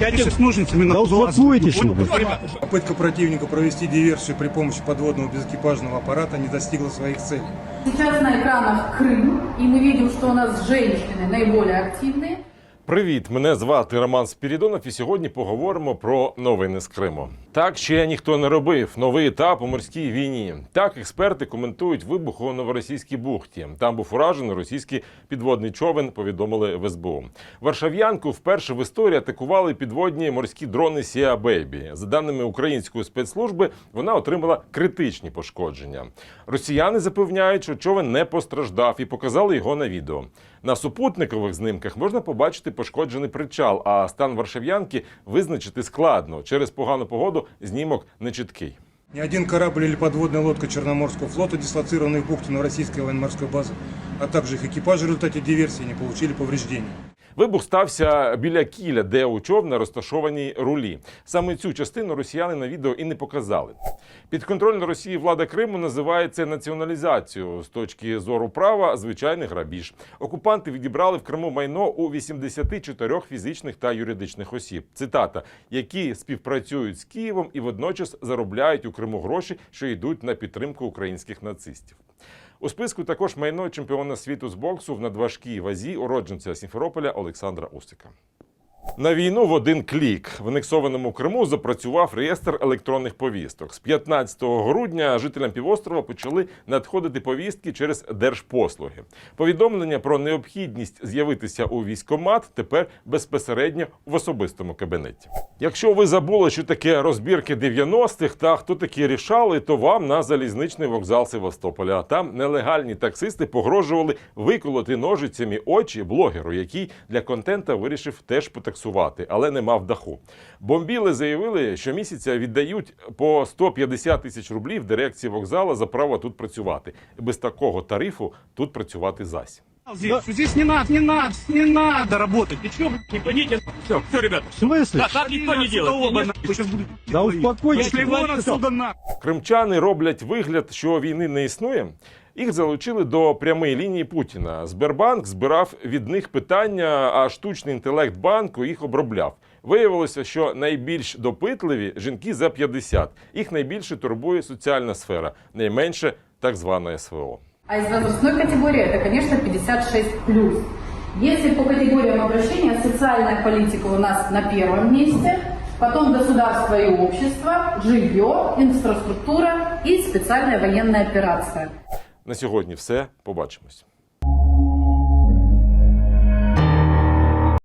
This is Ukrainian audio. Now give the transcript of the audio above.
Дайте с ножницами на Да успокойтесь, ну, вы. Попытка противника провести диверсию при помощи подводного безэкипажного аппарата не достигла своих целей. Сейчас на экранах Крым, и мы видим, что у нас женщины наиболее активные. Привіт, мене звати Роман Спірідонов, і сьогодні поговоримо про новини з Криму. Так ще ніхто не робив новий етап у морській війні. Так експерти коментують вибух у новоросійській бухті. Там був уражений російський підводний човен. Повідомили в СБУ. Варшав'янку вперше в історії атакували підводні морські дрони Сіа Бейбі. За даними української спецслужби, вона отримала критичні пошкодження. Росіяни запевняють, що човен не постраждав і показали його на відео. На супутникових знімках можна побачити пошкоджений причал, а стан варшав'янки визначити складно. Через погану погоду знімок нечіткий. Ни один корабль или подводная лодка Черноморского флота, дислоцированный в бухте Новороссийской военно-морской базы, а также их экипажи в результате диверсии не получили повреждений. Вибух стався біля кіля, де у човна розташовані рулі. Саме цю частину росіяни на відео і не показали. Підконтрольна Росії влада Криму називає це націоналізацією. З точки зору права звичайний грабіж. Окупанти відібрали в Криму майно у 84 фізичних та юридичних осіб. Цитата, які співпрацюють з Києвом і водночас заробляють у Криму гроші, що йдуть на підтримку українських нацистів. У списку також майно чемпіона світу з боксу в надважкій вазі уродженця Сімферополя Олександра Усика. На війну в один клік в анексованому Криму запрацював реєстр електронних повісток. З 15 грудня жителям півострова почали надходити повістки через держпослуги. Повідомлення про необхідність з'явитися у військкомат тепер безпосередньо в особистому кабінеті. Якщо ви забули, що таке розбірки 90-х та хто такі рішали, то вам на залізничний вокзал Севастополя. Там нелегальні таксисти погрожували виколоти ножицями очі блогеру, який для контента вирішив теж потаксувати, але не мав даху. Бомбіли заявили, що місяця віддають по 150 тисяч рублів дирекції вокзала за право тут працювати. Без такого тарифу тут працювати зась. Здесь, что здесь не надо, не надо, не надо работать. Ты что, не поните? Все, все, ребята. В смысле? Да, так никто не делает. Сейчас буду Да успокойтесь. Пошли вон отсюда нахуй. Кримчани роблять вигляд, що війни не існує. Їх залучили до прямої лінії Путіна. Сбербанк збирав від них питання, а штучний інтелект банку їх обробляв. Виявилося, що найбільш допитливі жінки за 50. Їх найбільше турбує соціальна сфера, найменше так звана СВО. А из возрастной категории это, конечно, 56+. Если по категориям обращения социальная политика у нас на первом месте, потом государство и общество, жилье, инфраструктура и специальная военная операция. На сьогодні все. Побачимось.